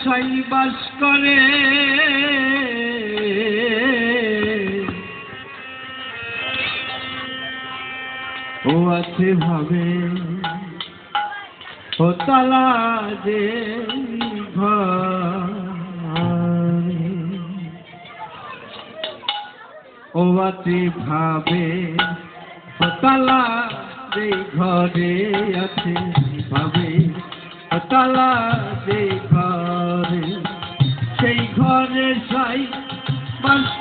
সাই বাস করে। ও আছে ভাবে, ও তালা যে ও আছে ভাবে, ও তালা যে ঘরে আছে ভাবে। ও তালা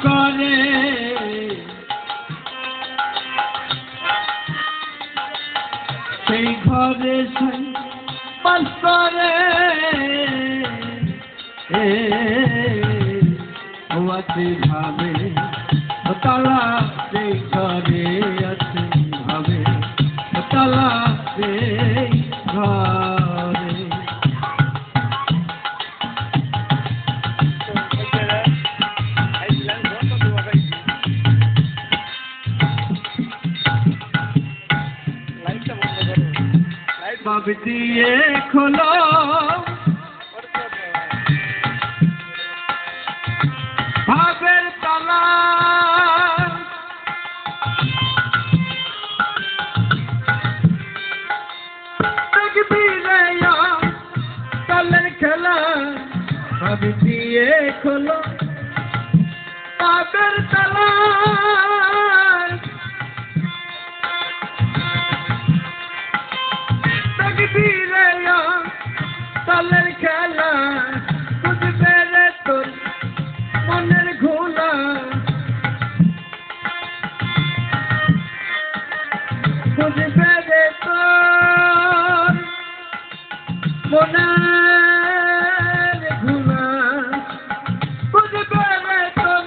করে। সেই ঘরে সেই বাস করে ভাবে তারা সেই ঘরে। বাব দিয়ে খোলো ভাবের তালা দেখবি রে কালের খেলা ভাব দিয়ে খোলো ভাবের তালা দেখবি রে কালের খেলা বুঝবে রে তোর মনের ঘোলা। বুঝবে রে তোর মনের ঘোলা। বুঝবে রে তোর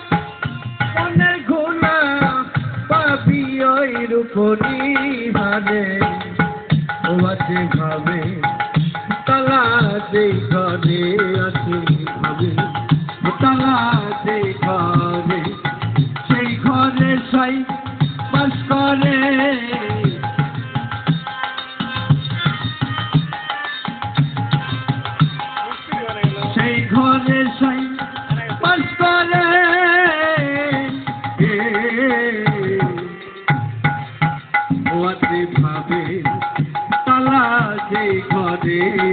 মনের ঘোলা পাবি ওই রূপনি হারে আছে ভাবে তালা আছে ভাবে তালা যেই ঘরে সেই ঘরে সাই বাস করে। সেই ঘরে সাই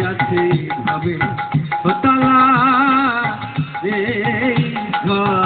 আছে ভাবে। হতলা এই ঘর